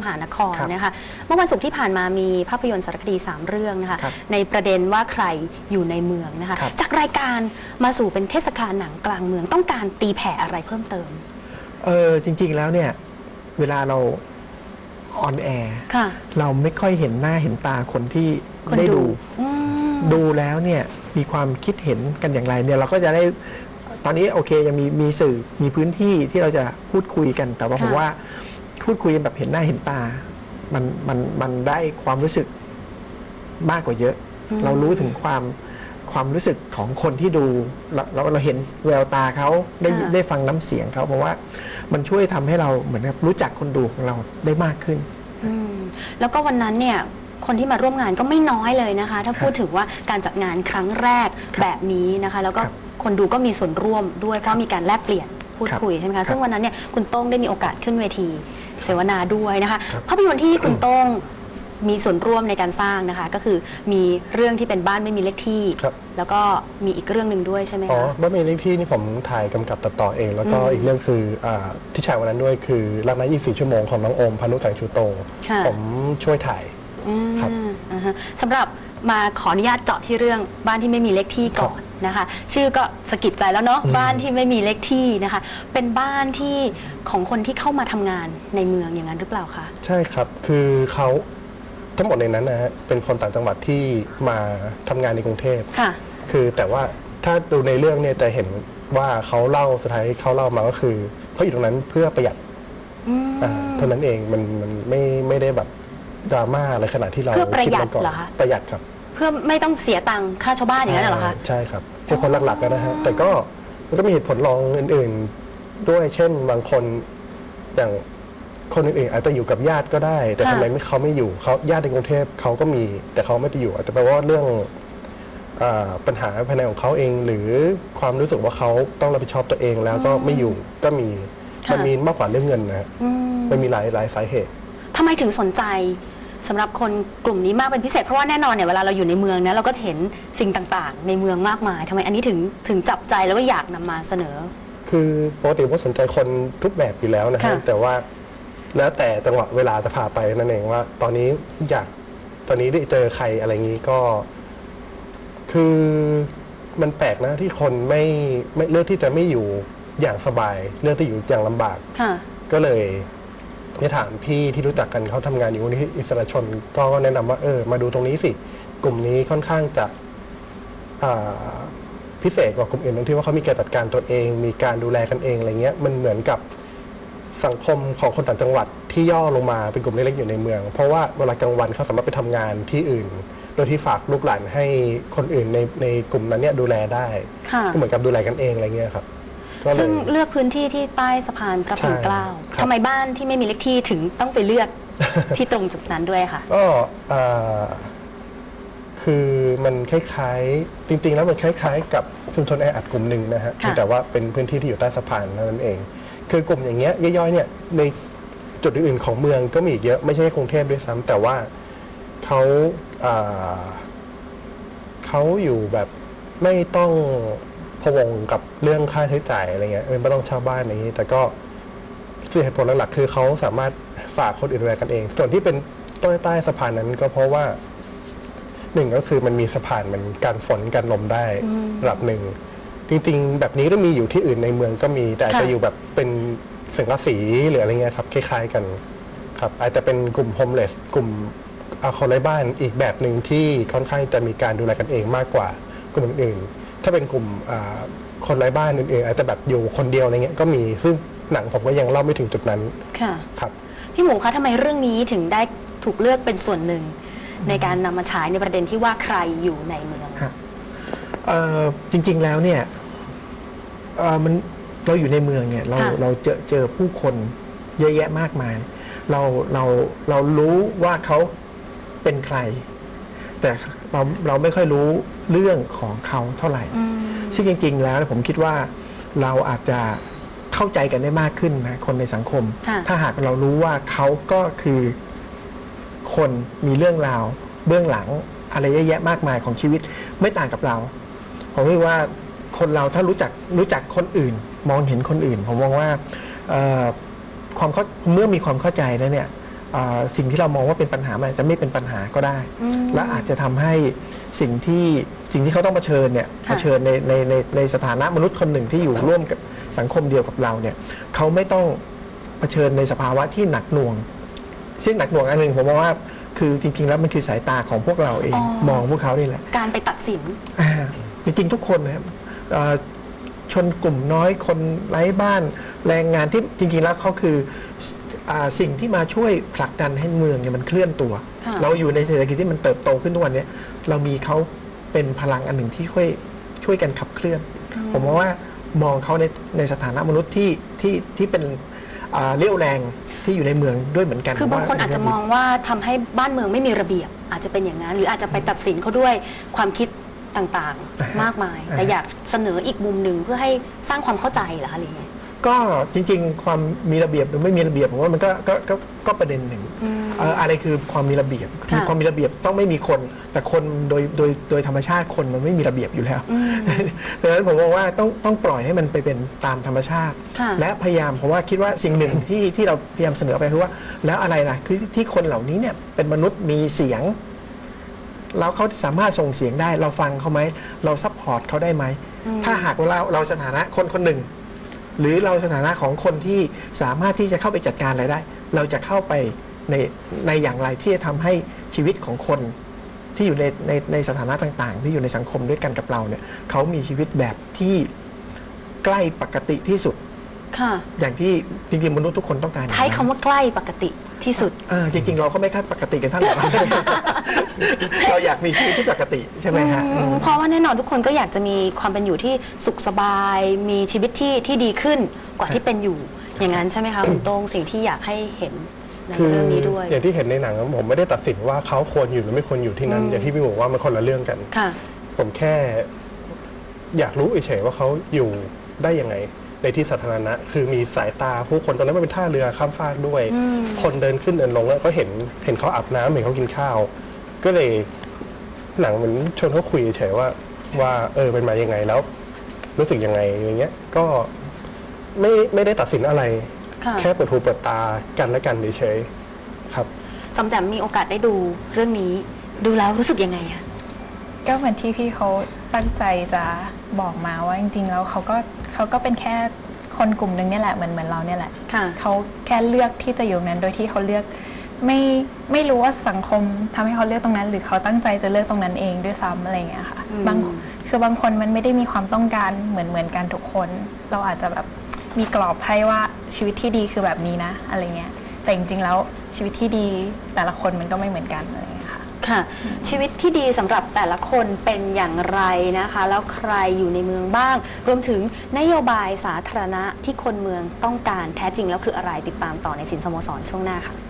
มหานครครับนะคะเมื่อวันศุกร์ที่ผ่านมามีภาพยนตร์สารคดี 3 เรื่องนะคะครับในประเด็นว่าใครอยู่ในเมืองนะคะครับ จากรายการมาสู่เป็นเทศกาลหนังกลางเมืองต้องการตีแผ่อะไรเพิ่มเติมเออจริง ๆ แล้วเนี่ย เวลาเราออนแอร์ค่ะ เราไม่ค่อยเห็นหน้าเห็นตาคนที่คนได้ดู ดูอืม ดูแล้วเนี่ยมีความคิดเห็นกันอย่างไรเนี่ยเราก็จะได้ตอนนี้โอเคยังมีมีสื่อมีพื้นที่ที่เราจะพูดคุยกัน แต่ว่าผมว่า พูดคุยกันแบบเห็นหน้าเห็นตา มันมันมันได้ความรู้สึกมากกว่าเยอะ เรารู้ถึงความความรู้สึกของคนที่ดูเราเราเราเห็นแววตาเขาได้ยินได้ฟังน้ำเสียงเขาเพราะว่ามันช่วยทำให้เราเหมือนกับรู้จักคนดูของเราได้มากขึ้นอืมแล้วก็วันนั้นเนี่ยคนที่มาร่วมงานก็ไม่น้อยเลยนะคะ ถ้าพูดถึงว่าการจัดงานครั้งแรกครับแบบนี้นะคะ แล้วก็ครับคนดูก็มีส่วนร่วมด้วยเพราะมีการแลกเปลี่ยน พูดครับคุยใช่ไหมครัคะบซึ่งวันนั้นเนี่ยคุณโต้งได้มีโอกาสขึ้นเวทีเสวนาด้วยนะคะครับภาพยนตร์ที่คุณโต้งมีส่วนร่วมในการสร้างนะคะ ก็คือมีเรื่องที่เป็นบ้านไม่มีเลขที่ ครับ แล้วก็มีอีกเรื่องหนึ่งด้วยใช่ไหมอ๋อคะ บ้านเมเลขที่นี่ผมถ่ายกำกับตัดต่อเอง แล้วก็อืมอีกเรื่องคืออาที่ฉายวันนั้นด้วยคือรักน้า24 ชั่วโมงของน้องโอมพานุแสงชูโต ค่ะ ผมช่วยถ่าย อืมครับอ่าฮะสำหรับมาขออนุญาตเจาะที่เรื่องบ้านที่ไม่มีเลขที่ก่อน นะคะ ชื่อก็สะกิดใจแล้วเนาะอืมบ้านที่ไม่มีเลขที่นะคะ เป็นบ้านที่ของคนที่เข้ามาทำงานในเมืองอย่างนั้นหรือเปล่าคะ ใช่ครับ คือเขาทั้งหมดในนั้นนะฮะเป็นคนต่างจังหวัดที่มาทำงานในกรุงเทพ ค่ะ คือแต่ว่าถ้าดูในเรื่องเนี่ยจะเห็นว่าเขาเล่าสุดท้ายเขาเล่ามาก็คือเขาอยู่ตรงนั้นเพื่อประหยัดอืมอ่าเท่านั้นเองมันมันไม่ไม่ได้แบบดราม่าอะไรขนาดที่เราเพื่อประหยัดคิมาก่อนเหรอคะ ประหยัดครับ เพื่อไม่ต้องเสียตังค่าชาวบ้านอย่างนั้นเหรอคะ ใช่ครับเหตุผลหลักๆนะฮะแต่ก็มันก็มีเหตุผลรองอื่นๆ ด้วยเช่นบางคนอย่างคนอื่นๆอาจจะอยู่กับญาติก็ได้ แต่ค่ะ ทำไมไม่เขาไม่อยู่เขาญาติในกรุงเทพเขาก็มี แต่เขาไม่ไปอยู่อาจจะแปลว่าเรื่องอาปัญหาภายในของเขาเอง หรือความรู้สึกว่าเขาต้องรับผิดชอบตัวเองแล้วก็ไม่อยู่ก็มีค่ะ มันมีมากกว่าเรื่องเงินนะฮะอืมมันมีหลายหลายสาเหตุ ทำไมถึงสนใจ สำหรับคนกลุ่มนี้มากเป็นพิเศษ เพราะว่าแน่นอนเนี่ยเวลาเราอยู่ในเมืองนะเราก็จะเห็นสิ่งต่างๆ ในเมืองมากมายทำไมอันนี้ถึงถึงจับใจแล้วว่าอยากนำมาเสนอ คือปกติผมสนใจคนทุกแบบอยู่แล้วนะฮะค่ะ แต่ว่าแล้วแต่จังหวะเวลาจะพาไปนั่นเองว่า ตอนนี้อยากตอนนี้ได้เจอใครอะไรงี้ก็ คือมันแปลกนะที่คนไม่ไม่เลือกที่จะไม่อยู่อย่างสบาย เลือกที่อยู่อย่างลำบาก ค่ะ ก็เลย ได้ถามพี่ที่รู้จักกันเขาทำงานอยู่มูลที่อิสระชนก็แนะนำว่าเออ มาดูตรงนี้สิ กลุ่มนี้ค่อนข้างจะอ่าพิเศษกว่ากลุ่มอื่นตรงที่ว่าเขามีการจัดการตัวเอง มีการดูแลกันเองอะไรเงี้ยมันเหมือนกับสังคมของคนต่างจังหวัดที่ย่อลงมาเป็นกลุ่มเล็กๆอยู่ในเมือง เพราะว่าเวลากลางวันเขาสามารถไปทำงานที่อื่น โดยที่ฝากลูกหลานให้คนอื่นในในกลุ่มนั้นเนี่ยดูแลได้ค่ะ ก็เหมือนกับดูแลกันเองอะไรเงี้ยครับ ก็เลยซึ่งเลือกพื้นที่ที่ใต้สะพานพระปิ่นเกล้าใช่ครับ ทำไมบ้านที่ไม่มีเลขที่ถึงต้องไปเลือก ที่ตรงจุดนั้นด้วยค่ะ ก็เอ่อคือมันคล้ายๆ จริง ๆ แล้วมันคล้าย ๆ กับชุมชนแออัดกลุ่มหนึ่งนะฮะค่ะแต่ว่าเป็นพื้นที่ที่อยู่ใต้สะพานเท่านั้นเอง คือกลุ่มอย่างเงี้ยย่อยๆเนี่ยในจุดอื่นๆของเมืองก็มีอีกเยอะไม่ใช่แค่กรุงเทพด้วยซ้ำแต่ว่าเขาเอ่อเขาอยู่แบบไม่ต้อง พะวงกับเรื่องค่าใช้จ่ายอะไรเงี้ยไม่ต้องเช่าบ้านอย่างนี้ แต่ก็ส่วนเหตุผลหลักๆคือเขาสามารถฝากคนอื่นดูแลกันเอง ส่วนที่เป็นใต้ใต้สะพานนั้นก็เพราะว่าหนึ่งก็คือมันมีสะพานมันกันฝนกันลมได้ระดับหนึ่งจริงๆ แบบนี้ก็มีอยู่ที่อื่นในเมืองก็มี แต่อาจจะค่ะอยู่แบบเป็นสังกะสีหรืออะไรเงี้ยครับคล้ายๆกันครับ อาจจะเป็นกลุ่มโฮมเลสกลุ่มอาคนไร้บ้านอีกแบบหนึ่งที่ค่อนข้างจะมีการดูแลกันเองมากกว่ากลุ่มอื่นๆ ถ้าเป็นกลุ่มอ่าคนไร้บ้านอื่นๆอาจจะแบบอยู่คนเดียวอะไรเงี้ยก็มีซึ่งหนังผมก็ยังเล่าไม่ถึงจุดนั้นค่ะครับพี่หมูคะทำไมเรื่องนี้ถึงได้ถูกเลือกเป็นส่วนหนึ่ง ในการนำมาฉายในประเด็นที่ว่าใครอยู่ในเมืองเอ่อจริงๆแล้วเนี่ยเอ่อมันเราอยู่ในเมืองเนี่ยเราค่ะเราเจอเจอผู้คนเยอะแยะมากมาย เราเราเรารู้ว่าเขาเป็นใคร แต่ เราเราไม่ค่อยรู้เรื่องของเขาเท่าไหร่อืมซึ่งจริง ๆ แล้วผมคิดว่าเราอาจจะเข้าใจกันได้มากขึ้นนะคนในสังคมค่ะถ้าหากเรารู้ว่าเขาก็คือคนมีเรื่องราว เบื้องหลังอะไรเยอะแยะมากมายของชีวิตไม่ต่างกับเรา ผมคิดว่าคนเราถ้ารู้จักรู้จักคนอื่น มองเห็นคนอื่น ผมมองว่าเอ่อความเข้าเมื่อมีความเข้าใจแล้วเนี่ยอ่า สิ่งที่เรามองว่าเป็นปัญหามันอาจจะไม่เป็นปัญหาก็ได้อืมและอาจจะทำให้สิ่งที่สิ่งที่เขาต้องเผชิญเนี่ยค่ะเผชิญในในในในสถานะมนุษย์คนหนึ่งที่อยู่ร่วมกับสังคมเดียวกับเราเนี่ยเขาไม่ต้องเผชิญในสภาวะที่หนักหน่วง ซึ่งหนักหน่วงอันหนึ่งผมมองว่าคือจริงๆแล้วมันคือสายตาของพวกเราเองอ๋อมองพวกเขานี่แหละ การไปตัดสินอ่าจริงๆทุกคนนะครับเอ่อชนกลุ่มน้อยคนไร้บ้านแรงงานที่จริงๆแล้วเขาคืออา สิ่งที่มาช่วยผลักดันให้เมืองเนี่ยมันเคลื่อนตัวค่ะเราอยู่ในเศรษฐกิจที่มันเติบโตขึ้นทุกวันเนี้เรามีเขาเป็นพลังอันหนึ่งที่ช่วยช่วยกันขับเคลื่อน ผมมองว่ามองเขาในในสถานะมนุษย์ที่ที่ที่เป็นอ่าเรี่ยวแรงที่อยู่ในเมืองด้วยเหมือนกัน คือบางคนว่อาจจะมองว่าทำให้บ้านเมืองไม่มีระเบียบ อาจจะเป็นอย่างนั้น หรืออาจจะไปตัดสินเขาด้วยความคิดต่างอ่าฮะๆมากมายอ่าฮะแต่อยากเสนออีกมุมหนึ่งเพื่อให้สร้างความเข้าใจเหรอคะหรือไง ก็จริงๆ ความมีระเบียบหรือไม่มีระเบียบผมว่ามันก็ก็ก็ก็ประเด็นหนึ่งอืมเอ่ออะไรคือความมีระเบียบค่ะความมีระเบียบต้องไม่มีคน แต่คนโดยโดยโดยธรรมชาติคนมันไม่มีระเบียบอยู่แล้วอืมดังนั้นผมมองว่าต้องต้องปล่อยให้มันไปเป็นตามธรรมชาติ ค่ะ และพยายามเพราะว่าคิดว่าสิ่งหนึ่งที่ที่เราพยายามเสนอไปคือว่า แล้วอะไรล่ะคือที่คนเหล่านี้เนี่ยเป็นมนุษย์มีเสียง แล้วเขาสามารถส่งเสียงได้ เราฟังเขาไหม เราซัพพอร์ตเขาได้ไหมอืมถ้าหากว่าเราเราสถานะคนคนหนึ่ง หรือเราสถานะของคนที่สามารถที่จะเข้าไปจัดการอะไรได้ เราจะเข้าไปในในอย่างไรที่จะทำให้ชีวิตของคนที่อยู่ในในในสถานะต่างๆ ที่อยู่ในสังคมด้วยกันกับเราเนี่ยเขามีชีวิตแบบที่ใกล้ปกติที่สุด ค่ะ อย่างที่จริงๆมนุษย์ทุกคนต้องการใช้คำว่าใกล้ปกติที่สุด เออจริง ๆ เราก็ไม่ค่อยปกติกันเท่าไหร่ เราอยากมีชีวิตที่ปกติใช่ไหมฮะอือืมมเพราะว่าแน่นอนทุกคนก็อยากจะมีความเป็นอยู่ที่สุขสบาย มีชีวิตที่ที่ดีขึ้นกว่าที่เป็นอยู่ อย่างนั้นใช่ไหมคะ คุณโต้งสิ่งที่อยากให้เห็นในคือเรื่องนี้ด้วย อย่างที่เห็นในหนังผมไม่ได้ตัดสินว่าเขาควรอยู่หรือไม่ควรอยู่ที่นั้นอืม อย่างที่พี่บอกว่ามันคนละเรื่องกัน ค่ะ ผมแค่ อยากรู้เฉยๆว่าเขาอยู่ได้ยังไง ในที่สาธารณะ คือมีสายตาผู้คนตอนนั้นมันเป็นท่าเรือข้ามฟากด้วยอืมคนเดินขึ้นเดินลงแล้วก็เห็นเห็นเขาอาบน้ำเห็นเขากินข้าว ก็เลยหนังเหมือนชวนเขาคุยเฉยๆว่าว่าเออเป็นมายังไงแล้ว รู้สึกยังไงอย่างเงี้ย ก็ไม่ไม่ได้ตัดสินอะไรค่ะแค่เปิดหูเปิดตากันและกันเฉยๆครับจำแจมมีโอกาสได้ดูเรื่องนี้ ดูแล้วรู้สึกยังไงอะ ก็เหมือนที่พี่เขาตั้งใจจะบอกมาว่าจริงๆแล้วเขาก็เขาก็เป็นแค่คนกลุ่มหนึ่งเนี่ยแหละเหมือนเหมือนเราเนี่ยแหละค่ะ เขาแค่เลือกที่จะอยู่ตรงนั้นโดยที่เขาเลือกไม่ไม่รู้ว่าสังคมทำให้เขาเลือกตรงนั้น หรือเขาตั้งใจจะเลือกตรงนั้นเองด้วยซ้ำอะไรอย่างเงี้ยค่ะอืม บางคือบางคนมันไม่ได้มีความต้องการเหมือนเหมือนกันทุกคน เราอาจจะแบบมีกรอบให้ว่าชีวิตที่ดีคือแบบนี้นะ อะไรเงี้ยแต่จริงๆแล้วชีวิตที่ดีแต่ละคนมันก็ไม่เหมือนกันอะไรอย่างเงี้ยค่ะ ค่ะ ชีวิตที่ดีสำหรับแต่ละคนเป็นอย่างไรนะคะ แล้วใครอยู่ในเมืองบ้าง รวมถึงนโยบายสาธารณะที่คนเมืองต้องการแท้จริงแล้วคืออะไรติดตามต่อในสินสโมสรช่วงหน้าค่ะ